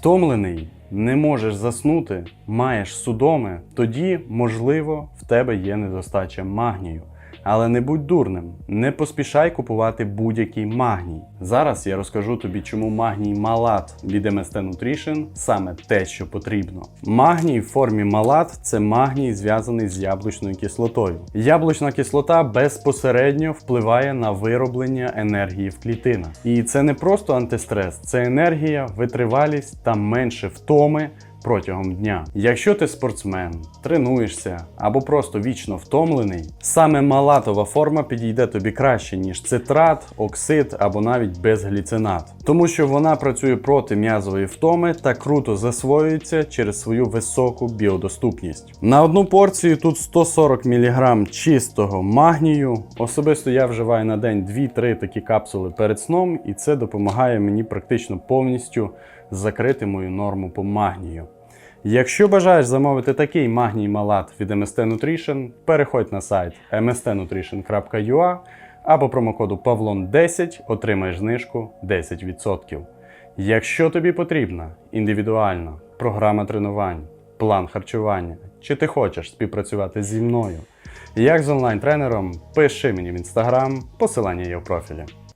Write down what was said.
Втомлений, не можеш заснути, маєш судоми, тоді, можливо, в тебе є недостача магнію. Але не будь дурним, не поспішай купувати будь-який магній. Зараз я розкажу тобі, чому магній малат від MST Nutrition саме те, що потрібно. Магній в формі малат це магній, зв'язаний з яблучною кислотою. Яблучна кислота безпосередньо впливає на вироблення енергії в клітинах. І це не просто антистрес, це енергія, витривалість та менше втоми протягом дня. Якщо ти спортсмен, тренуєшся або просто вічно втомлений, саме малатова форма підійде тобі краще, ніж цитрат, оксид або навіть безгліцинат, тому що вона працює проти м'язової втоми та круто засвоюється через свою високу біодоступність. На одну порцію тут 140 мг чистого магнію. Особисто я вживаю на день 2-3 такі капсули перед сном, і це допомагає мені практично повністю закрити мою норму по магнію. Якщо бажаєш замовити такий магній малат від MST Nutrition, переходь на сайт mstnutrition.ua або промокоду PAVLON10 отримаєш знижку 10%. Якщо тобі потрібна індивідуальна програма тренувань, план харчування, чи ти хочеш співпрацювати зі мною, як з онлайн-тренером, пиши мені в інстаграм, посилання є в профілі.